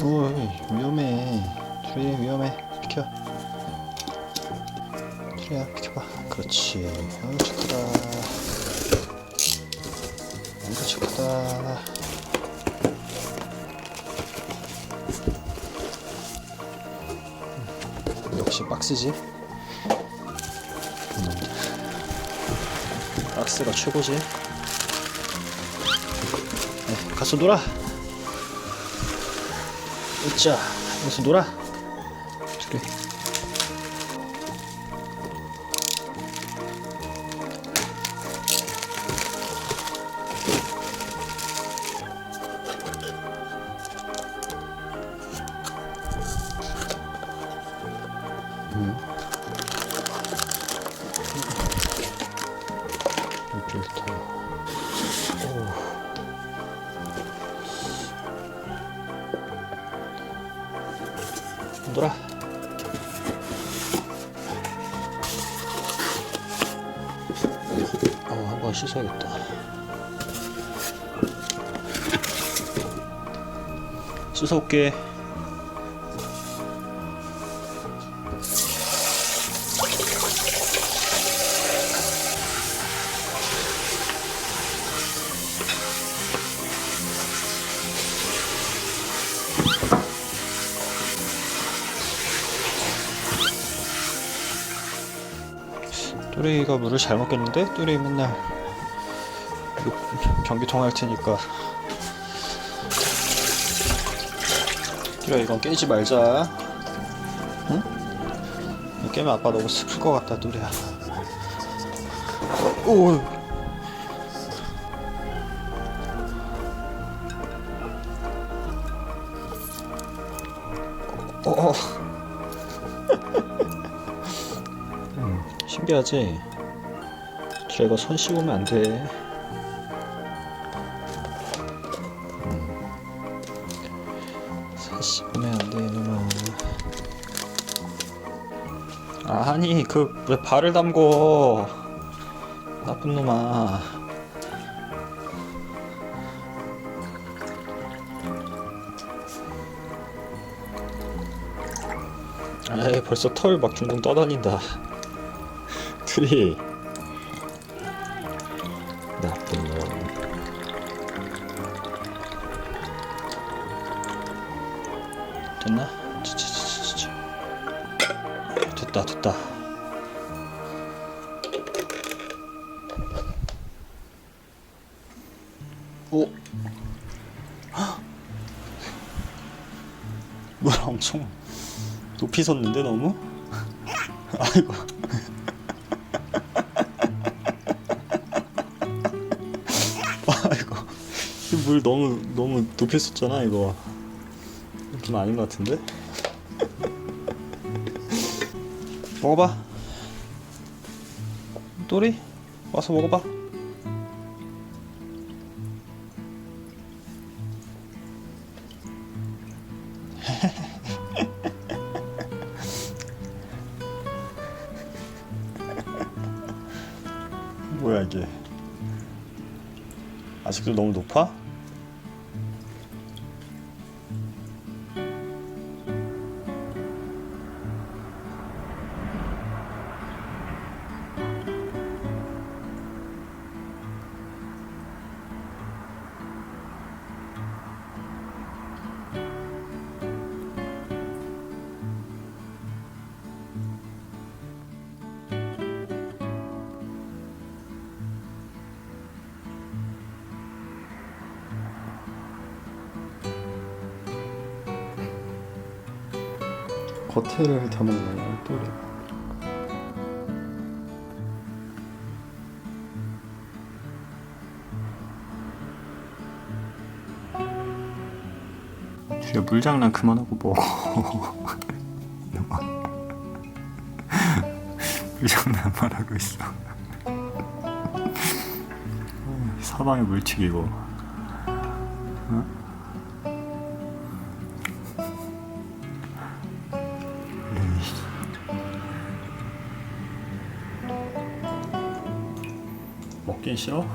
둘이 위험해. 비켜. 둘이야 비켜봐. 그렇지. 아유 착하다. 아이고 착하다. 음, 역시 박스지? 음, 박스가 최고지. 네, 가서 놀아 으쌰 가서 놀아? 그래 필터 오. 놀아 어 한번 씻어야겠다. 씻어올게 뚜레이가 물을 잘 먹겠는데? 뚜레이 맨날 욕- 변기 통할 테니까 뚜레이 이건 깨지 말자 응? 깨면 아빠 너무 슬플 것 같다 뚜레야 오 어, 어. 신기하지? 쟤가 손 씹으면 안 돼. 음. 손 씹으면 안 돼, 이놈아. 아니, 그, 왜 발을 담궈. 나쁜 놈아. 에이, 벌써 털 막 둥둥 떠다닌다. 트리 나쁜 놈 됐나? 치치치치치 됐다 됐다 오 헉! 물 엄청 높이 섰는데 너무? 아이고 물 너무 너무 높이 썼잖아 이거. 좀 아닌 것 같은데? 먹어봐. 또리 와서 먹어봐. 뭐야 이게? 아직도 너무 높아? 겉에를 다 먹는 또리. 주야 물장난 그만하고 먹어. 물장난만 하고 있어. 사방에 물튀기고 먹긴 싫어?